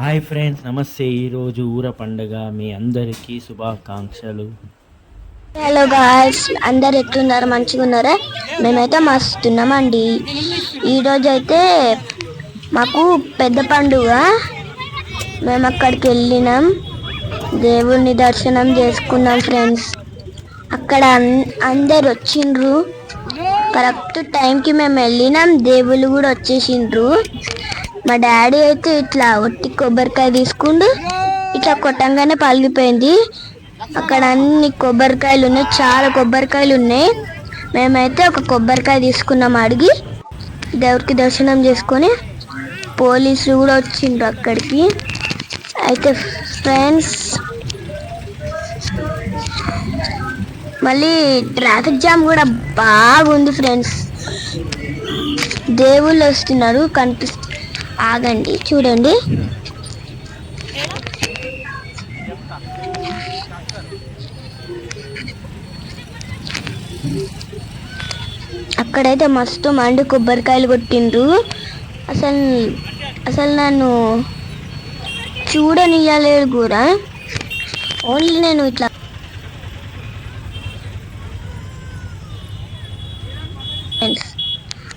Hi friends నమస్తే. ఈరోజు ఊర పండుగ. మీ అందరికీ శుభాకాంక్షలు. హలో గాయ్స్ అందరు ఎట్లున్నారు? మంచిగా ఉన్నారా? మేమైతే మస్తున్నామండి. ఈరోజు అయితే మాకు పెద్ద పండుగ. మేము అక్కడికి వెళ్ళినాం. దేవుణ్ణి దర్శనం చేసుకున్నాం ఫ్రెండ్స్. అక్కడ అన్- అందరు వచ్చిండ్రు. కరెక్ట్ టైంకి మేము వెళ్ళినాం. దేవుళ్ళు కూడా వచ్చేసిండ్రు. మా డాడీ అయితే ఇట్లా ఒట్టి కొబ్బరికాయ తీసుకుండు ఇట్లా కొట్టంగానే పలిగిపోయింది అక్కడ అన్ని కొబ్బరికాయలు ఉన్నాయి చాలా కొబ్బరికాయలు ఉన్నాయి. మేమైతే ఒక కొబ్బరికాయ తీసుకున్నాం అడిగి దేవుడికి దర్శనం చేసుకొని పోలీసులు కూడా వచ్చిండ్రు అక్కడికి. అయితే ఫ్రెండ్స్ మళ్ళీ ట్రాఫిక్ జామ్ కూడా బాగుంది ఫ్రెండ్స్. దేవుళ్ళు వస్తున్నారు కనిపిస్తుంది ఆగండి చూడండి. అక్కడైతే మస్తు మండి కొబ్బరికాయలు కొట్టిండ్రు. అసలు అసలు నన్ను చూడనియ్యలేడు కూడా. ఓన్లీ నేను ఇట్లా ఫ్రెండ్స్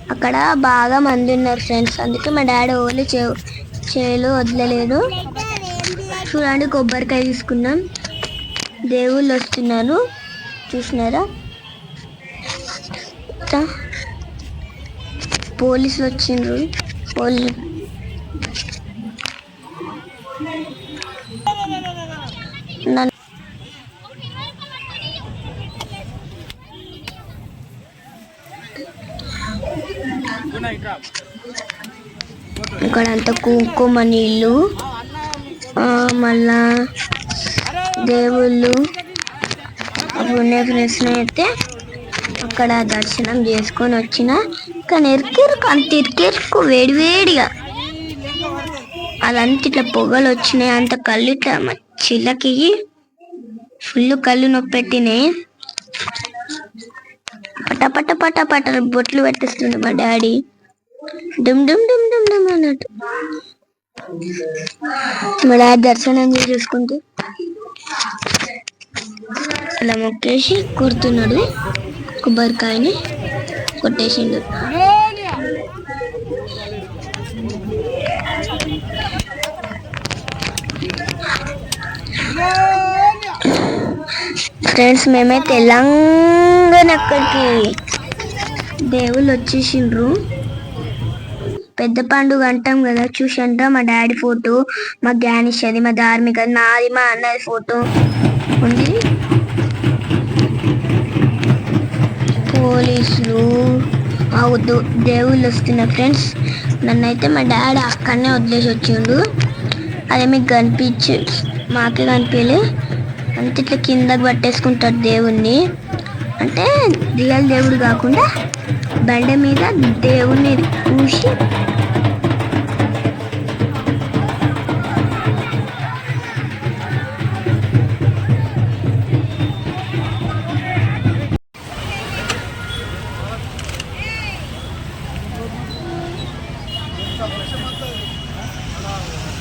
అక్కడ బాగా మంది ఉన్నారు ఫ్రెండ్స్. అందుకే మా డాడీ ఓన్లీ చే చేలు వదలలేదు. చూడండి కొబ్బరికాయ తీసుకున్నాం. దేవుళ్ళు వస్తున్నారు. చూసినారా? పోలీసులు వచ్చిండ్రు. పోలీసు నన్ను ఇక్కడ అంత కుంకుమ నీళ్ళు మళ్ళా దేవుళ్ళు. పుణ్యకృష్ణ అయితే అక్కడ దర్శనం చేసుకొని వచ్చిన. కానీ ఎరికెరుకు అంత ఇరికెరుకు వేడివేడిగా అదంతా ఇట్లా పొగలు వచ్చినాయి అంత కళ్ళు ఇట్లా చిల్లకి ఫుల్ కళ్ళు నొప్పెట్టినాయి. పట పట పట పట బొట్లు పెట్టేస్తుండే మా డాడీ. డుమ్ డుమ్ డుమ్ డుమ్ డుమ్ అన్నట్టు. మా డాడీ దర్శనం చేసుకుంటూ అలా మొక్కేసి కొడుతున్నాడు కొబ్బరికాయని కొట్టేసిండు. ఫ్రెండ్స్ మేమే తెలంగాణ అక్కడికి దేవుళ్ళు వచ్చేసిండ్రు. పెద్ద పండుగ అంటాం కదా చూసంట మా డాడీ ఫోటో? మా జ్ఞానిష్ అది మా ధార్మిక నాది మా అన్నది ఫోటో. ఉంది? పోలీసులు. అవుతూ దేవుళ్ళు వస్తున్నారు ఫ్రెండ్స్ నన్ను అయితే మా డాడీ అక్కడనే వదిలేసి వచ్చిండు. అదే మీకు కనిపించు మాకే కనిపించలే అంత ఇట్లా కిందకి పట్టేసుకుంటారు దేవుణ్ణి. అంటే రియల్ దేవుడు కాకుండా బండ మీద దేవుణ్ణి చూసి